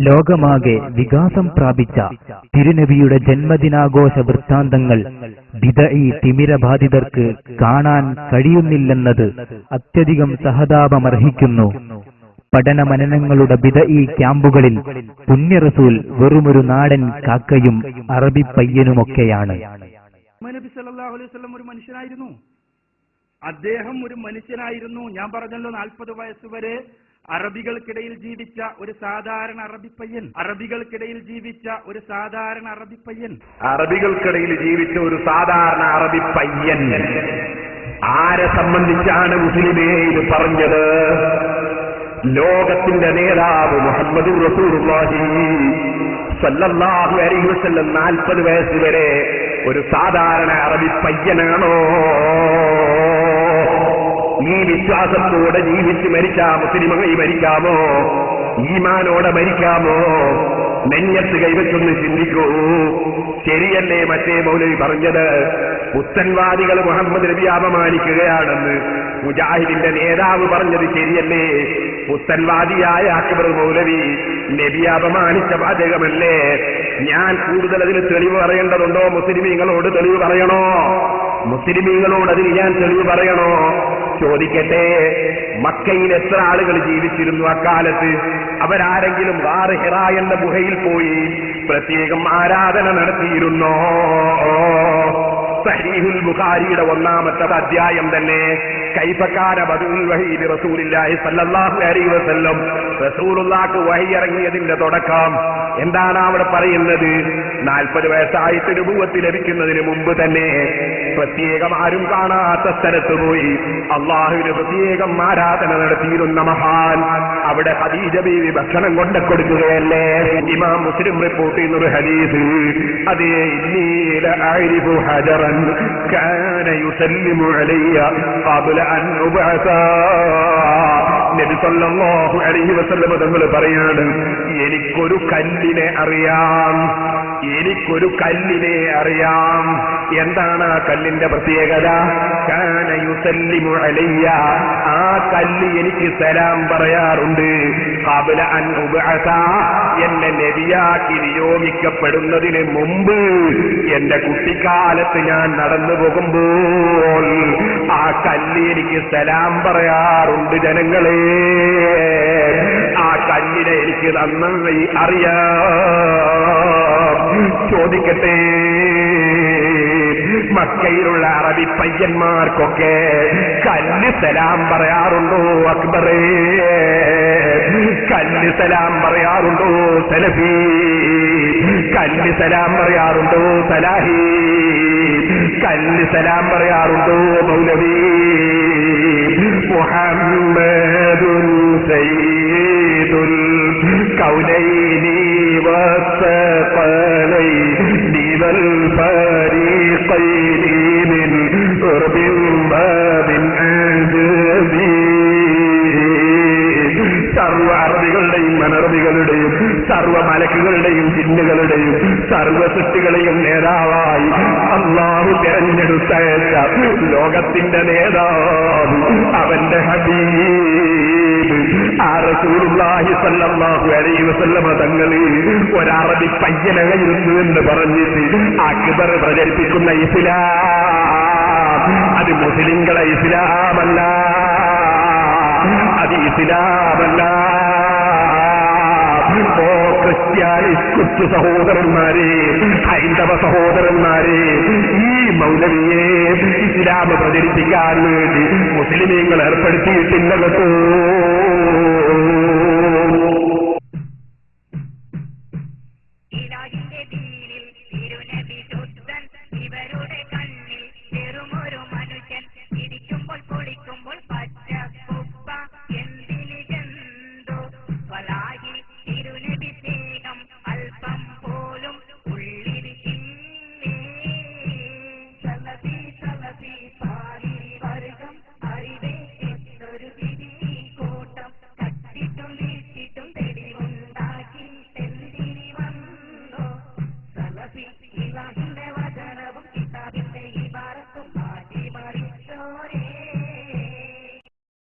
ലോകമാകെ വികാസം പ്രാപിച്ച തിരുനബിയുടെ ജന്മദിനാഘോഷ വൃത്താന്തങ്ങൾ ബിദഈ തിമിരബാധിതർക്ക് കാണാൻ കഴിയുന്നില്ലെന്നത് അത്യധികം സഹതാപമർഹിക്കുന്നു. പഠന മനനങ്ങളുടെ ബിദഈ ക്യാമ്പുകളിൽ പുണ്യറസൂൽ വെറുമൊരു നാടൻ കാക്കയും അറബി പയ്യനുമൊക്കെയാണ്. ഒരു മനുഷ്യനായിരുന്നു. അദ്ദേഹം ഒരു മനുഷ്യനായിരുന്നു. ഞാൻ പറഞ്ഞല്ലോ നാൽപ്പത് വയസ്സ് വരെ അറബികൾക്കിടയിൽ ജീവിച്ച ഒരു സാധാരണ അറബി പയ്യൻ. അറബികൾക്കിടയിൽ ജീവിച്ച ഒരു സാധാരണ അറബി പയ്യൻ. അറബികൾക്കിടയിൽ ജീവിച്ച ഒരു സാധാരണ അറബി പയ്യൻ. ആരെ സംബന്ധിച്ചാണ് മുസ്ലിമേ ഇത് പറഞ്ഞത്? ലോകത്തിന്റെ നേതാവ് മുഹമ്മദ് റസൂലുള്ളാഹി സല്ലല്ലാഹു അലൈഹി വസല്ലം നാൽപ്പത് വയസ്സ് വരെ ഒരു സാധാരണ അറബി പയ്യനാണോ? ഈ വിശ്വാസത്തോടെ ജീവിച്ച് മരിച്ചാ മുസ്ലിമായി മരിക്കാമോ? ഈമാനോടെ മരിക്കാമോ? നെഞ്ഞത്ത് കൈവച്ചൊന്ന് ചിന്തിക്കൂ. ശരിയല്ലേ മറ്റേ മൗലവി പറഞ്ഞത്? പുത്തൻവാദികൾ മുഹമ്മദ് നബി അപമാനിക്കുകയാണെന്ന് മുജാഹിദിന്റെ നേതാവ് പറഞ്ഞത് ശരിയല്ലേ? പുത്തൻവാദിയായ അക്ബർ മൗലവി നബി അപമാനിച്ച വാചകമല്ലേ? ഞാൻ കൂടുതൽ അതിന് തെളിവ് പറയേണ്ടതുണ്ടോ? മുസ്ലിമീങ്ങളോട് തെളിവ് പറയണോ? മുസ്ലിമീങ്ങളോട് അതിന് ഞാൻ തെളിവ് പറയണോ? ചോദിക്കട്ടെ. മക്കയിൽ എത്ര ആളുകൾ ജീവിച്ചിരുന്നു അക്കാലത്ത്? അവരാരെങ്കിലും വാറ് ഹിറ എന്ന ഗുഹയിൽ പോയി പ്രത്യേകം ആരാധന നടത്തിയിരുന്നോ? സഹീഹുൽ ബുഖാരിയുടെ ഒന്നാമത്തെ അധ്യായം തന്നെ. കൈഫക്കാര ബദുൽ വഹീദ് സല്ലല്ലാഹു അലൈഹി വസല്ലം. ഇറങ്ങിയതിന്റെ തുടക്കം എന്താണ് അവിടെ പറയുന്നത്? നാൽപ്പത് വയസ്സായിട്ട് രൂപത്തിൽ ലഭിക്കുന്നതിന് മുമ്പ് തന്നെ പ്രത്യേകം ആരും കാണാത്ത സ്ഥലത്ത് പോയി അള്ളാഹുവിന് പ്രത്യേകം ആരാധന നടത്തിയിരുന്ന മഹാൻ അവിടെ ഹദീജ ബീവി ഭക്ഷണം കൊണ്ട കൊടുക്കുകയല്ലേ? ഇമാം മുസ്ലിം റിപ്പോർട്ട് ചെയ്യുന്ന ഒരു ഹദീസ് അതേ ഹജറൻ കാന യുസല്ലിമു അലയ്യ ഖബ്ല അൻ ഉബഅസാ. നബി സല്ലല്ലാഹു അലൈഹി വസല്ലം തങ്ങൾ പറയാണ് എനിക്കൊരു കല്ലിനെ അറിയാം. എനിക്കൊരു കല്ലിനെ അറിയാം. എന്താണ് ആ കല്ലിന്റെ പ്രത്യേകത? കാന ആ കല്ല് എനിക്ക് സലാം പറയാറുണ്ട്. കബല അൻ ഉബഅസ എന്നെ നബിയാക്കി നിയോഗിക്കപ്പെടുന്നതിന് മുമ്പ് എന്റെ കുട്ടിക്കാലത്ത് ഞാൻ നടന്നു പോകുമ്പോൾ ആ കല്ല് എനിക്ക് സലാം പറയാറുണ്ട് ജനങ്ങളെ. ആ കല്ലിനെ എനിക്ക് നന്നായി അറിയാം. ചോദിക്കട്ടെ. മക്കയിലുള്ള അറബി പയ്യന്മാർക്കൊക്കെ കല്ല് സലാം പറയാറുണ്ടോ അക്ബറേ? കല്ല് സലാം പറയാറുണ്ടോ സലഫി? കല്ല് സലാം പറയാറുണ്ടോ സലാഹി? കല്ല് സലാം പറയാറുണ്ടോ മൗലവി? മുഹമ്മദുൽ സയ്യിദുൽ കൗലൈനി والفريقين من قرب باب عجبي സർവ അറബികളുടെയും അനറബികളുടെയും സർവ മലക്കുകളുടെയും ജിന്നുകളുടെയും സർവ സൃഷ്ടികളെയും നേതാവായി അള്ളാഹു തെരഞ്ഞെടുത്ത ലോകത്തിന്റെ നേതാവ് അവന്റെ ഹബീബ് ആ റസൂലുള്ളാഹി സല്ലല്ലാഹു അലൈഹി വസല്ലമ തങ്ങളിൽ ഒരറബി പയ്യനായിരുന്നു എന്ന് പറഞ്ഞിട്ട് അക്ബർ പ്രചരിപ്പിക്കുന്ന ഇസ്ലാം. അത് മുസ്ലിങ്ങളെ ഇസ്ലാമല്ല. അത് ഇസ്ലാമല്ല. ഓ സഹോദരന്മാരെ ഹൈന്ദവ സഹോദരന്മാരെ ഈ മൗലവിയെ ഇസ്ലാം പ്രചരിപ്പിക്കാൻ വേണ്ടി മുസ്ലിമീങ്ങൾ ഏർപ്പെടുത്തിയിട്ടില്ല